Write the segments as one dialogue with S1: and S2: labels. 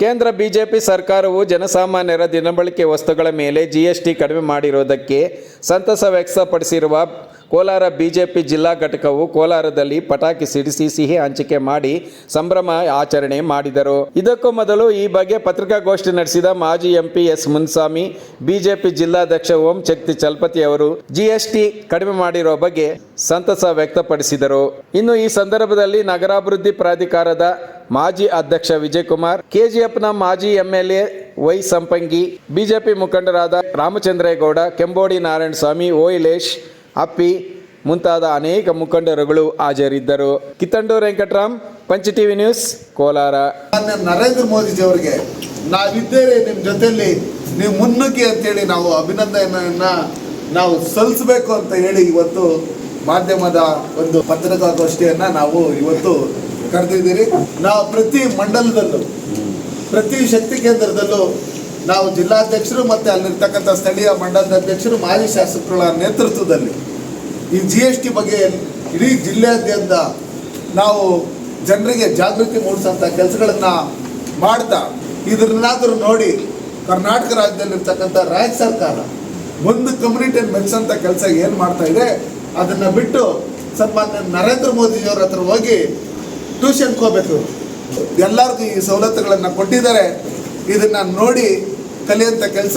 S1: ಕೇಂದ್ರ ಬಿಜೆಪಿ ಸರ್ಕಾರವು ಜನಸಾಮಾನ್ಯರ ದಿನಬಳಕೆ ವಸ್ತುಗಳ ಮೇಲೆ ಜಿಎಸ್ಟಿ ಕಡಿಮೆ ಮಾಡಿರುವುದಕ್ಕೆ ಸಂತಸ ವ್ಯಕ್ತಪಡಿಸಿರುವ ಕೋಲಾರ ಬಿಜೆಪಿ ಜಿಲ್ಲಾ ಘಟಕವು ಕೋಲಾರದಲ್ಲಿ ಪಟಾಕಿ ಸಿಡಿಸಿ ಸಿಹಿ ಹಂಚಿಕೆ ಮಾಡಿ ಸಂಭ್ರಮ ಆಚರಣೆ ಮಾಡಿದರು. ಇದಕ್ಕೂ ಮೊದಲು ಈ ಬಗ್ಗೆ ಪತ್ರಿಕಾಗೋಷ್ಠಿ ನಡೆಸಿದ ಮಾಜಿ ಎಂಪಿ ಎಸ್ ಮುನ್ಸ್ವಾಮಿ ಬಿಜೆಪಿ ಜಿಲ್ಲಾಧ್ಯಕ್ಷ ಓಂ ಶಕ್ತಿ ಚಲಪತಿ ಅವರು ಜಿಎಸ್ಟಿ ಕಡಿಮೆ ಮಾಡಿರುವ ಬಗ್ಗೆ ಸಂತಸ ವ್ಯಕ್ತಪಡಿಸಿದರು. ಇನ್ನು ಈ ಸಂದರ್ಭದಲ್ಲಿ ನಗರಾಭಿವೃದ್ಧಿ ಪ್ರಾಧಿಕಾರದ ಮಾಜಿ ಅಧ್ಯಕ್ಷ ವಿಜಯಕುಮಾರ್, ಕೆಜಿಎಫ್ನ ಮಾಜಿ ಎಂಎಲ್ಎ ವೈ ಸಂಪಂಗಿ, ಬಿಜೆಪಿ ಮುಖಂಡರಾದ ರಾಮಚಂದ್ರೇಗೌಡ, ಕೆಂಬೋಡಿ ನಾರಾಯಣಸ್ವಾಮಿ ಓಯಿಲೇಶ್ ಅಪ್ಪಿ ಮುಂತಾದ ಅನೇಕ ಮುಖಂಡರುಗಳು ಹಾಜರಿದ್ದರು. Kittandur Venkataram, Pancha TV news, Kolar.
S2: Narendra Modiji ಅವರಿಗೆ, ನಾವಿದ್ದೇವೆ ನಿಮ್ಮ ಜೊತೆಯಲ್ಲಿ. ನೀವು ಮುನ್ನುಗ್ಗಿ ಅಂತೇಳಿ ನಾವು ಅಭಿನಂದನೆಯನ್ನ ನಾವು ಸಲ್ಲಿಸಬೇಕು ಅಂತ ಹೇಳಿ ಇವತ್ತು ಮಾಧ್ಯಮದ ಒಂದು ಪತ್ರಿಕಾಗೋಷ್ಠಿಯನ್ನ ನಾವು ಇವತ್ತು ಕರೆದಿದ್ದೀರಿ. ನಾವು ಪ್ರತಿ ಮಂಡಲದಲ್ಲೂ, ಪ್ರತಿ ಶಕ್ತಿ ಕೇಂದ್ರದಲ್ಲೂ ನಾವು ಜಿಲ್ಲಾಧ್ಯಕ್ಷರು ಮತ್ತು ಅಲ್ಲಿರ್ತಕ್ಕಂಥ ಸ್ಥಳೀಯ ಮಂಡಲದ ಅಧ್ಯಕ್ಷರು, ಮಾಜಿ ಶಾಸಕರುಗಳ ನೇತೃತ್ವದಲ್ಲಿ ಈ ಜಿ ಎಸ್ ಟಿ ಬಗ್ಗೆ ಇಡೀ ಜಿಲ್ಲೆಯಾದ್ಯಂತ ನಾವು ಜನರಿಗೆ ಜಾಗೃತಿ ಮೂಡಿಸೋಂಥ ಕೆಲಸಗಳನ್ನು ಮಾಡ್ತಾ ಇದನ್ನಾದರೂ ನೋಡಿ ಕರ್ನಾಟಕ ರಾಜ್ಯದಲ್ಲಿರ್ತಕ್ಕಂಥ ರಾಜ್ಯ ಸರ್ಕಾರ ಒಂದು ಕಮ್ಯುನಿಟಿಯನ್ನು ಮೆಚ್ಚೋಂಥ ಕೆಲಸ ಏನು ಮಾಡ್ತಾ ಇದೆ, ಅದನ್ನು ಬಿಟ್ಟು ಸನ್ಮಾನ್ಯ ನರೇಂದ್ರ ಮೋದಿಯವ್ರ ಹತ್ರ ಹೋಗಿ ಟ್ಯೂಷನ್ಗೆ ಹೋಗ್ಬೇಕು ಎಲ್ಲರಿಗೂ ಈ ಸವಲತ್ತುಗಳನ್ನು ಕೊಟ್ಟಿದ್ದಾರೆ. ಇದನ್ನು ನೋಡಿ ಕಲಿಯುವಂಥ ಕೆಲಸ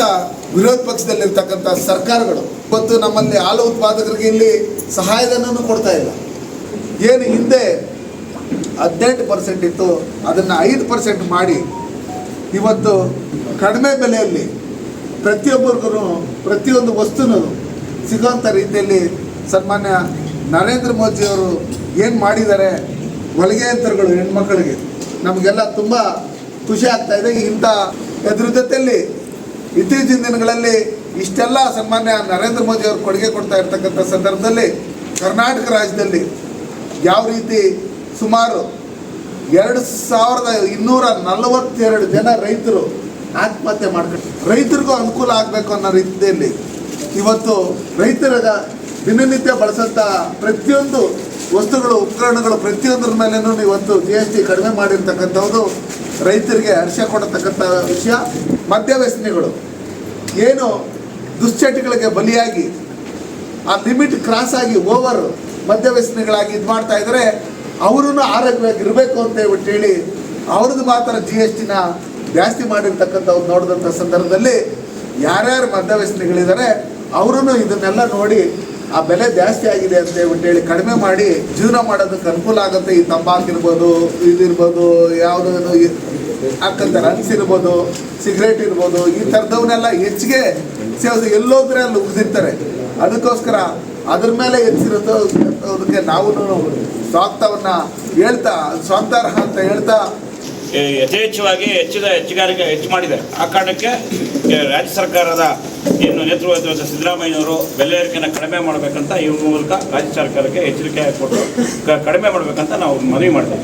S2: ವಿರೋಧ ಪಕ್ಷದಲ್ಲಿರ್ತಕ್ಕಂಥ ಸರ್ಕಾರಗಳು. ಇವತ್ತು ನಮ್ಮಲ್ಲಿ ಹಾಲು ಉತ್ಪಾದಕರಿಗೆ ಇಲ್ಲಿ ಸಹಾಯಧನನೂ ಕೊಡ್ತಾ ಇಲ್ಲ. ಏನು ಹಿಂದೆ ಹದಿನೆಂಟು ಪರ್ಸೆಂಟ್ ಇತ್ತು, ಅದನ್ನು ಐದು ಪರ್ಸೆಂಟ್ ಮಾಡಿ, ಇವತ್ತು ಕಡಿಮೆ ಬೆಲೆಯಲ್ಲಿ ಪ್ರತಿಯೊಬ್ಬರಿಗೂ ಪ್ರತಿಯೊಂದು ವಸ್ತುನು ಸಿಗೋಂಥ ರೀತಿಯಲ್ಲಿ ಸನ್ಮಾನ್ಯ ನರೇಂದ್ರ ಮೋದಿಯವರು ಏನು ಮಾಡಿದ್ದಾರೆ ಹೊಲಿಗೆ ಯಂತ್ರಗಳು ಹೆಣ್ಮಕ್ಳಿಗೆ. ನಮಗೆಲ್ಲ ತುಂಬ ಖುಷಿ ಆಗ್ತಾ ಇದೆ. ಇಂಥ ಎದುರು ಜೊತೆಯಲ್ಲಿ ಇತ್ತೀಚಿನ ದಿನಗಳಲ್ಲಿ ಇಷ್ಟೆಲ್ಲ ಸನ್ಮಾನ್ಯ ನರೇಂದ್ರ ಮೋದಿ ಅವರು ಕೊಡುಗೆ ಕೊಡ್ತಾ ಇರ್ತಕ್ಕಂಥ ಸಂದರ್ಭದಲ್ಲಿ ಕರ್ನಾಟಕ ರಾಜ್ಯದಲ್ಲಿ ಯಾವ ರೀತಿ ಸುಮಾರು ಎರಡು ಸಾವಿರದ ಇನ್ನೂರ ನಲವತ್ತೆರಡು ಜನ ರೈತರು ಆತ್ಮಹತ್ಯೆ ಮಾಡ್ಕೊಂಡು ರೈತರಿಗೂ ಅನುಕೂಲ ಆಗಬೇಕು ಅನ್ನೋ ರೀತಿಯಲ್ಲಿ ಇವತ್ತು ರೈತರ ದಿನನಿತ್ಯ ಬಳಸಂತ ಪ್ರತಿಯೊಂದು ವಸ್ತುಗಳು, ಉಪಕರಣಗಳು ಪ್ರತಿಯೊಂದರ ಮೇಲೇನೂ ಇವತ್ತು ಜಿ ಎಸ್ ಟಿ ಕಡಿಮೆ ಮಾಡಿರ್ತಕ್ಕಂಥದ್ದು ರೈತರಿಗೆ ಹರ್ಷ ಕೊಡತಕ್ಕಂಥ ವಿಷಯ. ಮದ್ಯವ್ಯಸನಿಗಳು. ಏನು ದುಶ್ಚಟಗಳಿಗೆ ಬಲಿಯಾಗಿ, ಆ ಲಿಮಿಟ್ ಕ್ರಾಸ್ ಆಗಿ ಓವರ್ ಮದ್ಯವ್ಯಸನಿಗಳಾಗಿ ಇದು ಮಾಡ್ತಾ ಇದ್ದಾರೆ ಅವರೂ ಆರೋಗ್ಯವಾಗಿರಬೇಕು ಅಂತ ಹೇಳ್ಬಿಟ್ಟು ಹೇಳಿ ಅವ್ರದ್ದು ಮಾತ್ರ ಜಿ ಎಸ್ ಟಿನ ಜಾಸ್ತಿ ಮಾಡಿರ್ತಕ್ಕಂಥವ್ರು ನೋಡಿದಂಥ ಸಂದರ್ಭದಲ್ಲಿ ಯಾರ್ಯಾರು ಮದ್ಯವ್ಯಸನಿಗಳಿದ್ದಾರೆ ಅವರೂ ಇದನ್ನೆಲ್ಲ ನೋಡಿ ಆ ಬೆಲೆ ಜಾಸ್ತಿ ಆಗಿದೆ ಅಂತ ಹೇಳ್ಬಿಟ್ಟು ಹೇಳಿ ಕಡಿಮೆ ಮಾಡಿ ಜೀವನ ಮಾಡೋದಕ್ಕೆ ಅನುಕೂಲ ಆಗುತ್ತೆ. ಈ ತಂಬಾಕಿರ್ಬೋದು ಇದಿರ್ಬೋದು ಯಾವುದೋ ಹಾಕಂತಾರೆ. ರನ್ಸ್ ಇರ್ಬೋದು ಸಿಗರೇಟ್ ಇರ್ಬೋದು, ಈ ಥರದವನ್ನೆಲ್ಲ ಹೆಚ್ಚಿಗೆ ಸೇವಿಸಿ ಎಲ್ಲೋದ್ರೆ ಅಲ್ಲಿ ಉಗಿದಿರ್ತಾರೆ. ಅದಕ್ಕೋಸ್ಕರ ಅದ್ರ ಮೇಲೆ ಹೆಚ್ಚಿರೋದು ಅದಕ್ಕೆ ನಾವು ಸ್ವಾಗತವನ್ನ ಹೇಳ್ತಾ ಸ್ವಾಗತಾರ್ಹ ಅಂತ ಹೇಳ್ತಾ
S3: ಯಥೇಚ್ಛವಾಗಿ ಹೆಚ್ಚಿದ ಹೆಚ್ಚುಗಾರಿಕೆ ಹೆಚ್ಚು ಮಾಡಿದೆ ಆ ಕಾರಣಕ್ಕೆ ರಾಜ್ಯ ಸರ್ಕಾರದ ಏನು ನೇತೃತ್ವದ ಸಿದ್ದರಾಮಯ್ಯನವರು ಬೆಲೆ ಏರಿಕೆಯನ್ನು ಕಡಿಮೆ ಮಾಡಬೇಕಂತ ಈ ಮೂಲಕ ರಾಜ್ಯ ಸರ್ಕಾರಕ್ಕೆ ಎಚ್ಚರಿಕೆ ಕೊಟ್ಟು ಕಡಿಮೆ ಮಾಡಬೇಕಂತ ನಾವು ಮನವಿ ಮಾಡ್ತೇವೆ.